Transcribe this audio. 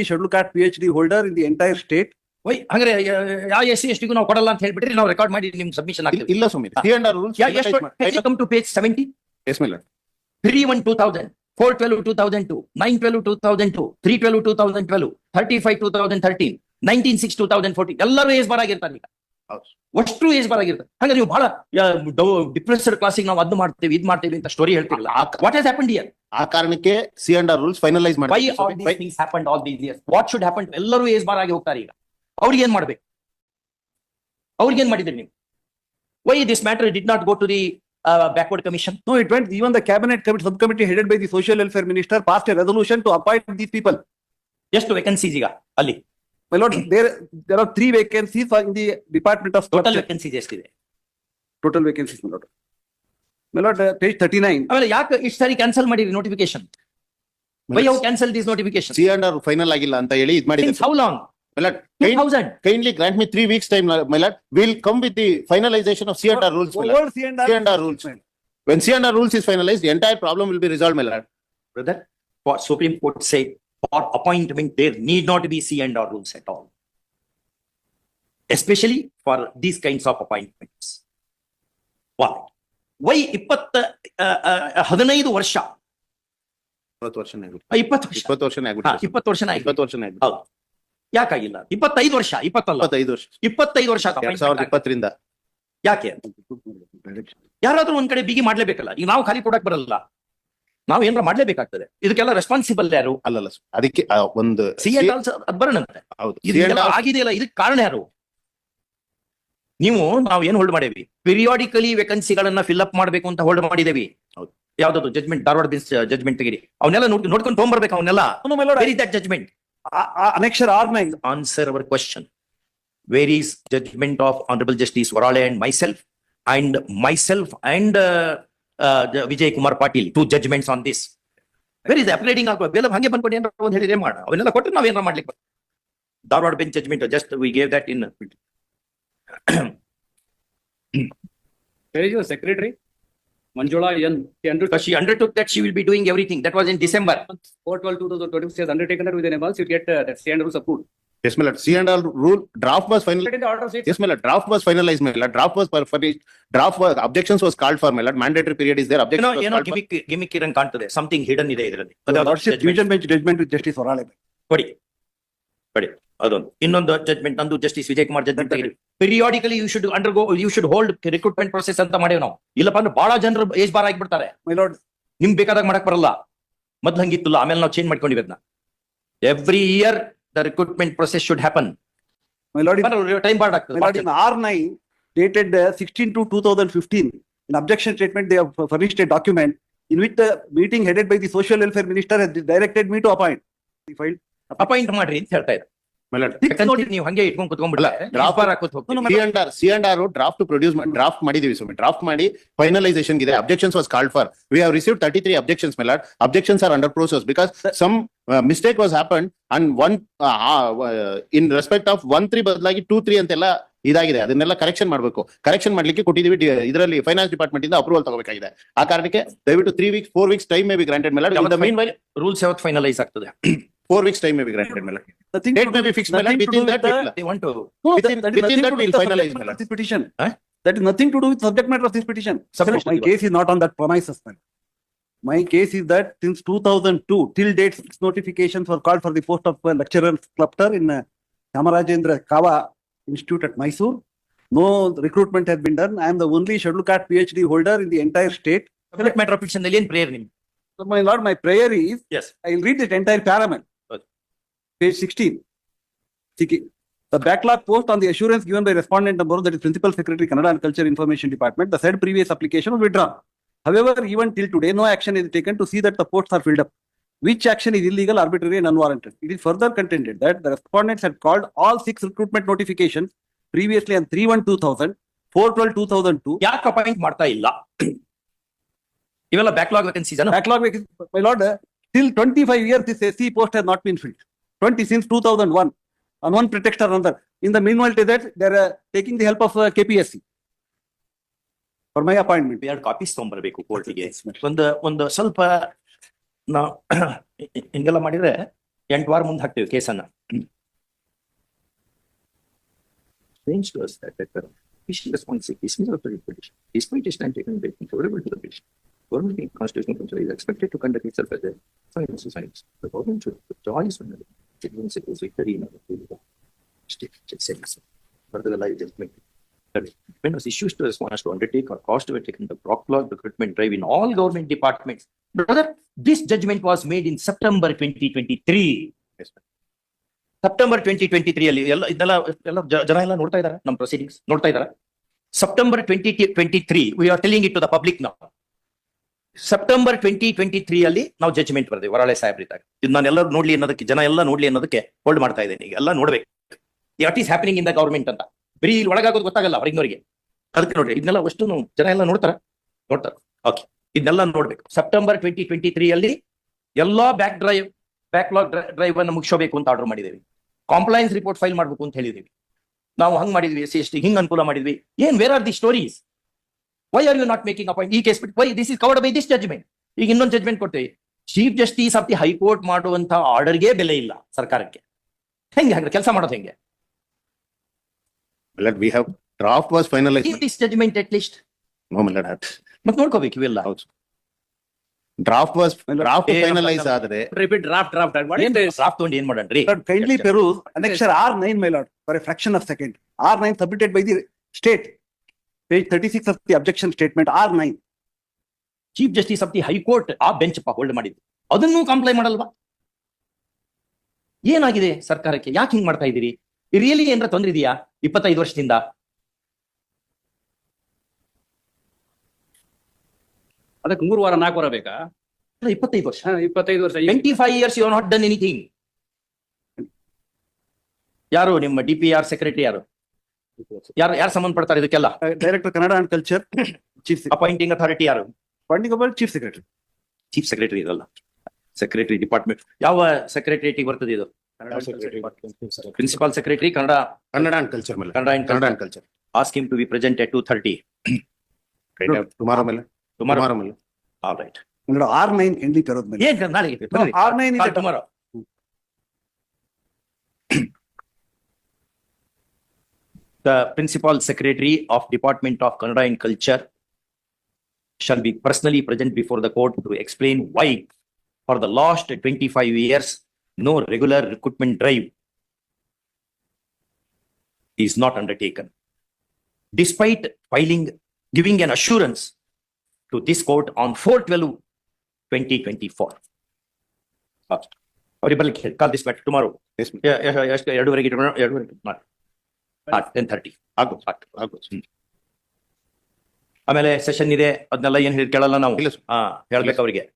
schedule H D holder in the entire state why ಹಂಗ್ರೆ ಯಾವ S C ಎಸ್ಟಿಗೂ ನಾವು ಕೊಡಲ್ಲ ಅಂತ ಹೇಳ್ಬಿಟ್ರಿ ನಾವು ರೆಕಾರ್ಡ್ ಮಾಡಿ ನಿಮ್ಗೆ ಸಬ್ಮಿಷನ್ ಇಲ್ಲ- ಆಗ್ತೀವಿ. ಇಲ್ಲ ಸ್ವಾಮಿ ಸಿ ಅಂಡ್ ಆರ್ ರೂಲ್ಸ್ ಎಷ್ಟು come to page seventy S three one two thousand four twelve two thousand to nine twelve two thousand to three twelve two thousand twelve thirty five two thousand thirteen nineteen six two thousand fourteen ಎಲ್ಲರೂ age bar ಆಗಿರ್ತಾರೆ ಈಗ. ಅಷ್ಟು age bar ಆಗಿರುತ್ತೆ. ಹಂಗ ನೀವು ಬಹಳ depressed ಕ್ಲಾಸಿಗೆ ನಾವು ಅದ್ ಮಾಡ್ತೀವಿ ಇದ್ ಮಾಡ್ತೀವಿ ಅಂತ ಸ್ಟೋರಿ ಹೇಳ್ತಿರಲ್ಲ. ವಾಟ್ ಹ್ಯಾಸ್ ಹ್ಯಾಪನ್ ಇಯರ್ ಆ ಕಾರಣಕ್ಕೆ C and R rules finalise why all these ಮಾಡಿ all these years what should happen ಎಲ್ಲರೂ ಏಜ್ ಬಾರ್ ಆಗಿ ಹೋಗ್ತಾರೆ ಈಗ. ಅವ್ರಿಗೆ ಏನ್ ಮಾಡ್ಬೇಕು? ಅವ್ರಿಗೆ ಏನ್ ಮಾಡಿದ್ರಿ ನೀವು? Why this matter did not go to the backward commission No, it went, even the cabinet committee, subcommittee headed by the social welfare minister passed a resolution to appoint these people ಎಷ್ಟು vacancies ಈಗ ಅಲ್ಲಿ. My lord, there, there are three vacancies in the Department of total Structure. Vacancies ಎಷ್ಟಿದೆ Total vacancies, my lord. My lord, uh, page thirty-nine. ಆಮೇಲೆ ಯಾಕೆ ಇಷ್ಟು ಸಾರಿ cancel ಮಾಡಿರಿ notification why how cancel this notification C and R final ಆಗಿಲ್ಲ ಅಂತ ಹೇಳಿ ಇದ್ ಮಾಡಿದೆ since how long two thousand kindly grant me three weeks time my lord will come with the finalisation of C and R rules Over C and R. C and R rules. When C and R rules is finalized, the entire problem will be resolved, my lord. brother what supreme court said for appointment there need not be c and r rules at all. Especially for these kinds of appointments. Why? Why ಇಪ್ಪತ್ತ ಹದಿನೈದು ವರ್ಷ? ಇಪ್ಪತ್ತು ವರ್ಷನೇ ಇಪ್ಪತ್ತು ವರ್ಷ. ಇಪ್ಪತ್ತು ವರ್ಷನೇ ಆಗ್ಬಿಟ್ಟು ಇಪ್ಪತ್ತು ವರ್ಷ ಆಯ್ತು ಇಪ್ಪತ್ತು ವರ್ಷನೇ ಹೌದು. ಯಾಕಾಗಿಲ್ಲ? ಇಪ್ಪತ್ತೈದು ವರ್ಷ ಇಪ್ಪತ್ತಲ್ಲ? ಇಪ್ಪತ್ತೈದು ವರ್ಷ. ಇಪ್ಪತ್ತೈದು ವರ್ಷ ಎರಡ್ ಸಾವಿರದ ಇಪ್ಪತ್ತರಿಂದ. ಯಾಕೆ? ಯಾರಾದ್ರೂ ಒಂದ್ ಕಡೆ ಬಿಗಿ ಮಾಡ್ಲೇಬೇಕಲ್ಲ? ಈಗ ನಾವು ಖಾಲಿ ಕೊಡಕ್ ಬರಲ್ಲ. ನಾವು ಏನಾರ ಮಾಡ್ಲೇಬೇಕಾಗ್ತದೆ. ಇದಕ್ಕೆಲ್ಲ ರೆಸ್ಪಾನ್ಸಿಬಲ್ ಯಾರು? ಅಲ್ಲಲ್ಲ. ಅದಕ್ಕೆ ಒಂದು ಸಿ ಎ ಅದ್ ಬರೋಣಂತೆ ಹೌದು. ಆಗಿದೆಯಲ್ಲ ಇದಕ್ಕೆ ಕಾರಣ ಯಾರು? ನೀವು ನಾವು ಏನ್ ಹೋಲ್ಡ್ ಮಾಡೇವಿ ಪಿರಿಯಾಡಿಕಲಿ ವೇಕನ್ಸಿಗಳನ್ನ ಫಿಲ್ ಅಪ್ ಮಾಡ್ಬೇಕು ಅಂತ ಹೋಲ್ಡ್ ಮಾಡಿದೇವಿ ಹೌದು. ಯಾವ್ದದು? ಜಜ್ಮೆಂಟ್ ಧಾರವಾಡ ಬಿನ್ಸ್ ಜಜ್ಮೆಂಟ್ ತೆಗಿರಿ. ಅವನ್ನೆಲ್ಲ ನೋಡ್ ನೋಡ್ಕೊಂಡು ತೊಗೊಂಬರ್ಬೇಕು ಅವನ್ನೆಲ್ಲ. Judgment annexure R my answer our question where is judgment of honourable justice Varale and myself and myself and Vijay Kumar Patil two judgments on this where is upgrading ಆಗೋ ಬೆಲ್ಲ ಹಂಗೆ ಬಂದ್ಕೊಂಡು ಏನಾರ ಒಂದು ಹೇಳಿದ್ರೆ ಮಾಡ ಅವನ್ನೆಲ್ಲ ಕೊಟ್ಟು ನಾವೇನಾರ ಮಾಡ್ಲಿಕ್ಕೆ ಬರ್ತದೆ. Dharwad bench judgment just we gave that in Where is your secretary? Manjula Yan, she undertook Because she undertook that she will be doing everything. That was in December. four twelve two thousand twenty, she has undertaken that with an advance, you get uh, that stand rules approved. Yes, my lord. C and all rule draft was final. In the order of Yes, my lord. Draft was finalized, my lord. Draft was furnished. Draft was objections was called for, my lord. Mandatory period is there. You Objections was ಏನೋ called for. Gimmick gimmick ಇರಂಗ್ ಕಾಣ್ತದೆ something hidden ಇದೆ ಇದರಲ್ಲಿ lordship division bench judgment with justice Orale. ಕೊಡಿ ಕೊಡಿ ಅದೊಂದು ಇನ್ನೊಂದು judgement ನಂದು ಜಸ್ಟಿಸ್ ವಿಜಯ್ ಕುಮಾರ್ ಜಜ್ಮೆಂಟ್ ತೆಗಿರಿ periodically you should undergo you should hold recruitment process ಅಂತ ಮಾಡೇವ್ ನಾವು ಇಲ್ಲಪ್ಪ ಅಂದ್ರೆ ಬಹಳ ಜನರು ಏಜ್ ಬಾರ್ ಆಗಿಬಿಡ್ತಾರೆ My lord, ನಿಮ್ ಬೇಕಾದಾಗ ಮಾಡಕ್ ಬರಲ್ಲ ಮೊದ್ಲು ಹಂಗಿತ್ತಲ್ಲ ಆಮೇಲೆ ನಾವು ಚೇಂಜ್ ಮಾಡ್ಕೊಂಡಿವಿ ಅದನ್ನ every year The recruitment process should happen my lord, in- time barred my lord, in ಆಗ್ತದೆ R nine dated uh, sixteen to two thousand fifteen, in objection statement, they have furnished a document in which the meeting headed by the social welfare minister has directed me to appoint. He filed appoint ಮಾಡ್ರಿ ಅಂತ ಹೇಳ್ತಾ ಇದ್ದಾರೆ My lord. ಯಾಕಂದ್ರೆ ನೀವು ಹಂಗೆ ಇಟ್ಕೊಂಡ್ ಕುತ್ಕೊಂಡ್ಬಿಡಲ್ಲ C and R C and R draft produce draft ಮಾಡಿದೀವಿ so draft ಮಾಡಿ ಫೈನಲೈಸೇಷನ್ ಇದೆ objections was called for we have receive thirty three objections ಮೇಲೆ objections are under process because some mistake was happen and one in respect of one three ಬದಲಾಗಿ two three ಅಂತೆಲ್ಲ ಇದಾಗಿದೆ. ಅದನ್ನೆಲ್ಲ correction ಮಾಡಬೇಕು. Correction ಮಾಡ್ಲಿಕ್ಕೆ ಕೊಟ್ಟಿದ್ದೀವಿ ಇದರಲ್ಲಿ ಫೈನಾನ್ಸ್ ಡಿಪಾರ್ಟ್ಮೆಂಟ್ ಇಂದ ಅಪ್ರೂವಲ್ ತಗೋಬೇಕಾಗಿದೆ. ಆ ಕಾರಣಕ್ಕೆ ದಯವಿಟ್ಟು three weeks four weeks time may be granted ಮೇಲೆ ರೂಲ್ಸ್ ಯಾವತ್ತು ಫೈನಲೈಸ್ ಆಗ್ತದೆ? Four weeks time may be granted ಮೇಲೆ nothing. Date may be fix ಮೇಲೆ Nothing to do with with the- They want to No, Within- that is within nothing that to do we'll with the finalize, subject my matter lord. of this petition. Huh? That is nothing to do with subject matter of this petition. Subject My matter. case is not on that premises, man. My case is that since two thousand two, till date, six notifications were called for the post of uh, lecturer sculptor in uh, Chamarajendra Kava Institute at Mysore. No recruitment has been done. I am the only schedule caste PhD holder in the entire state. Subject matter of ನಲ್ಲಿ ಏನ್ prayer ನಿಮ್ So my lord, my prayer is, yes I will read that entire paragraph. page 16. The backlog post on the assurance given by respondent number that is Principal Secretary, Canada and Culture Information Department, the said previous application was withdrawn. However, even till today, no action is taken to see that the posts are filled up. Which action is illegal, arbitrary, and unwarranted? It is further contended that the respondents had called all six recruitment notifications previously on 312000 412002. 2000, 4 Backlog vacancies. ಯಾಕೆ backlog ಮಾಡ್ತಾ ಇಲ್ಲ ಇವೆಲ್ಲ backlog vacancies backlog vacancy my lord till twenty five 20 since 2001 on one pretext or another. In the meanwhile to that, they are uh, taking the help of uh, KPSC for my appointment. ಎರಡು copies When the when the ಸ್ವಲ್ಪ na ingala ಮಾಡಿದ್ರೆ re ವಾರ ಮುಂದೆ ಹಾಕ್ತೇವೆ ಕೇಸನ್ನ Strange goes us that the official responsibility is similar to the petition. Despite its time taken by favorable to the petition, government in constitutional control is expected to conduct itself as a science society. The government should withdraw its on the citizens it was victory in our field. State sense. Further the life judgment. That When was issues to respond to undertake or cost to taken the backlog recruitment drive in all government departments. Brother, this judgment was made in September twenty twenty-three. Yes, sir. September twenty twenty three ಅಲ್ಲಿ ಎಲ್ಲ ಇದೆಲ್ಲ ಎಲ್ಲ ಜ- ಜನ ಎಲ್ಲ ನೋಡ್ತಾ ಇದಾರೆ ನಮ್ಮ ಪ್ರೊಸೀಡಿಂಗ್ಸ್ ನೋಡ್ತಾ ಇದಾರೆ September twenty twenty three we are telling it to the public ನಾವು ಸೆಪ್ಟೆಂಬರ್ ಟ್ವೆಂಟಿ ಟ್ವೆಂಟಿ ತ್ರೀ ಅಲ್ಲಿ ನಾವು ಜಜ್ಮೆಂಟ್ ಬರ್ತೀವಿ ವರಾಳೆ ಸಾಹೇಬ್ರಿದ್ದಾಗ ಇದು ನಾನೆಲ್ಲರೂ ನೋಡ್ಲಿ ಅನ್ನೋದಕ್ಕೆ, ಜನ ಎಲ್ಲ ನೋಡ್ಲಿ ಅನ್ನೋದಕ್ಕೆ ಹೋಲ್ಡ್ ಮಾಡ್ತಾ ಇದ್ದೇನೆ. ಈಗ ಎಲ್ಲ ನೋಡ್ಬೇಕು. What is happening in the government ಅಂತ. ಬರೀ ಇಲ್ಲಿ ಒಳಗಾಗೋದು ಗೊತ್ತಾಗಲ್ಲ ಹೊರಗಿನವರಿಗೆ ಅದಕ್ಕೆ ನೋಡ್ರಿ, ಇದನ್ನೆಲ್ಲ ಅಷ್ಟು ಜನ ಎಲ್ಲ ನೋಡ್ತಾರ? ನೋಡ್ತಾರ? ಓಕೆ ಇದನ್ನೆಲ್ಲ ನೋಡ್ಬೇಕು. ಸೆಪ್ಟೆಂಬರ್ ಟ್ವೆಂಟಿ ಟ್ವೆಂಟಿ ತ್ರೀ ಅಲ್ಲಿ ಎಲ್ಲಾ ಬ್ಯಾಕ್ ಡ್ರೈವ್ ಬ್ಯಾಕ್ಲಾಗ್ ಡ್ರೈವ್ ಅನ್ನು ಮುಗಿಸಬೇಕು ಅಂತ ಆರ್ಡರ್ ಮಾಡಿದ್ದೀವಿ. ಕಾಂಪ್ಲೈನ್ಸ್ ರಿಪೋರ್ಟ್ ಫೈಲ್ ಮಾಡಬೇಕು ಅಂತ ಹೇಳಿದೀವಿ ನಾವು ಹಂಗ್ ಮಾಡಿದ್ವಿ, ಎಸ್ ಟಿ, ಹಿಂಗ್ ಅನುಕೂಲ ಮಾಡಿದ್ವಿ. ಏನ್ where are the stories why are you not making appoint ಈ ಕೇಸ್ ಬಿಟ್ಟು why this is covered by this judgment ಈಗ ಇನ್ನೊಂದು ಜಜ್ಮೆಂಟ್ ಕೊಡ್ತೇವೆ chief justice of the high court ಮಾಡುವಂತ ಆರ್ಡರ್ಗೆ ಬೆಲೆ ಇಲ್ಲ ಸರ್ಕಾರಕ್ಕೆ ಹೆಂಗೆ ಹಂಗೆ ಕೆಲಸ ಮಾಡೋದು ಹೆಂಗೆ we have, draft was finalized. This judgment at least No, my lord, But ಮತ್ತೆ ನೋಡ್ಕೋಬೇಕು ಇವೆಲ್ಲ ಹೌದು. Draft was, draft ಏ, finalize ನಮ್ಮ- ಆದ್ರೆ, Repeat draft, draft, draft. What is the draft ತಗೊಂಡು ಏನ್ ಮಾಡಣ್ರಿ peruse annexure R nine, my lord, for a fraction of second. R nine submitted by the state. Page thirty-six of the objection statement, R nine. Chief justice of the high court ಆ bench hold ಮಾಡಿದ್ದು ಅದನ್ನು comply ಮಾಡಲ್ವಾ? ಏನಾಗಿದೆ ಸರ್ಕಾರಕ್ಕೆ? ಯಾಕೆ ಹಿಂಗ್ ಮಾಡ್ತಾ ಇದ್ದೀರಿ? ರಿಯಲಿ ಏನಾರ ತೊಂದ್ರೆ ಇದೆಯಾ? ಇಪ್ಪತ್ತೈದು ವರ್ಷದಿಂದ? ಅದಕ್ಕೆ ಮೂರು ವಾರ ನಾಲ್ಕು ವಾರ ಬೇಕಾ? ಇಪ್ಪತ್ತೈದು ವರ್ಷ. ಇಪ್ಪತ್ತೈದು ವರ್ಷ. Twenty five years you not done anything ಯಾರು ನಿಮ್ಮ ಡಿ ಪಿ ಆರ್ ಸೆಕ್ರೆಟರಿ ಯಾರು? ಯಾರು ಯಾರು ಸಂಬಂಧ ಪಡ್ತಾರೆ ಇದಕ್ಕೆಲ್ಲ director Kannada and culture chief appointing authority ಯಾರು? Appointing about chief secretary chief secretary ಇದಲ್ಲ. ಸೆಕ್ರೆಟರಿ ಡಿಪಾರ್ಟ್ಮೆಂಟ್ ಯಾವ ಸೆಕ್ರೆಟರಿ ಬರ್ತದೆ ಇದು? Principal secretary Kannada Kannada and culture ಮೇಲೆ. Kannada and Kannada and culture asking to be present at two thirty all right R nine ಎಂಡ್ಲಿ ತರೋದ್ ಮೇಲೆ? ಏನ್ R nine tomorrow The principal secretary of Department of Kannada and Culture shall be personally present before the court to explain why for the last twenty-five years, no regular recruitment drive is not undertaken. Despite filing, giving an assurance to this court on 4-12-2024. ಅವ್ರಿಗೆ ಬರ್ಲಿಕ್ಕೆ ಹೇಳಿ call this back tomorrow Yes, my lord. ಎಷ್ಟು ಎರಡೂವರೆಗೆ ಇಟ್ಕೊಂಡು ಎರಡೂವರೆಗೆ ಮಾಡಿ ten thirty ಆಗ್ಬೋದು, ಆಗ್ಬೋದು. ಆಮೇಲೆ session ಇದೆ. ಅದನ್ನೆಲ್ಲ ಏನ್ ಹೇಳಿ ಕೇಳಲ್ಲ ನಾವು. ಇಲ್ಲ sir. ಹಾ ಹೇಳ್ಬೇಕು ಅವ್ರಿಗೆ.